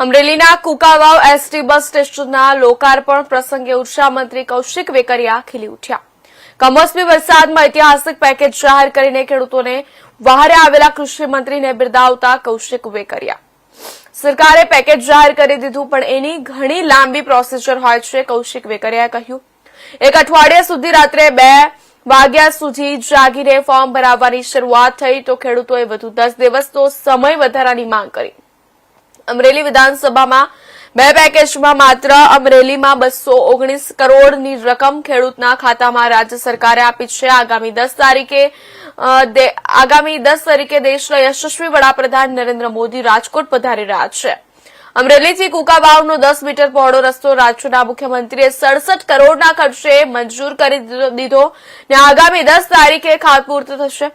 અમરેલીના Kukavav ST bus સ્ટેશનના લોકાર્પણ પ્રસંગે ઊર્જા કૌશિક વેકરિયા ખીલી ઉઠ્યા. કમોસમી વરસાદમાં ઐતિહાસિક પેકેજ જાહેર કરીને ખેડૂતોને વહારે આવેલા કૃષિ મંત્રીને બિરદાવતા કૌશિક વેકરિયા. સરકારે પેકેજ જાહેર કરી દીધું, પણ એની ઘણી લાંબી પ્રોસીજર હોય છે, કૌશિક વેકરિયાએ કહ્યું. એક અઠવાડિયા સુધી રાત્રે બે વાગ્યા સુધી જાગીને ફોર્મ ભરાવવાની શરૂઆત થઈ, તો ખેડૂતોએ વધુ દસ દિવસનો સમય વધારાની માંગ કરી. અમરેલી વિધાનસભામાં બે પેકેજમાં માત્ર અમરેલીમાં બસો ઓગણીસ કરોડની રકમ ખેડૂતના ખાતામાં રાજ્ય સરકારે આપી છે. આગામી દસ તારીખે આગામી દસ તારીખે દેશના યશસ્વી વડાપ્રધાન નરેન્દ્ર મોદી રાજકોટ પધારી રહ્યા છે. અમરેલીથી કુકાબાવનો દસ મીટર પહોળો રસ્તો રાજ્યના મુખ્યમંત્રીએ સડસઠ કરોડના ખર્ચે મંજૂર કરી દીધો- ને આગામી દસ તારીખે ખાતમુહૂર્ત થશે.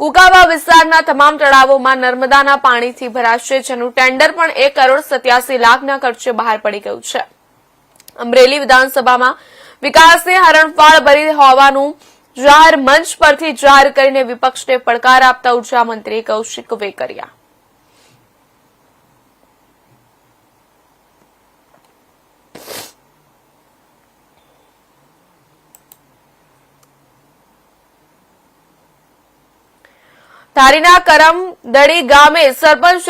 કુકાવા વિસ્તારના તમામ તળાવોમાં નર્મદાના પાણીથી ભરાશે જેનું ટેન્ડર પણ એક કરોડ સત્યાસી લાખના ખર્ચે બહાર પડી ગયું છે. અમરેલી વિધાનસભામાં વિકાસને હરણફાળ ભરી હોવાનું જાહેર મંચ પરથી જાહેર કરીને વિપક્ષને પડકાર આપતા ઊર્જા મંત્રી કૌશિક વેકરિયા. ધારીના કરમદડી ગામે સરપંચ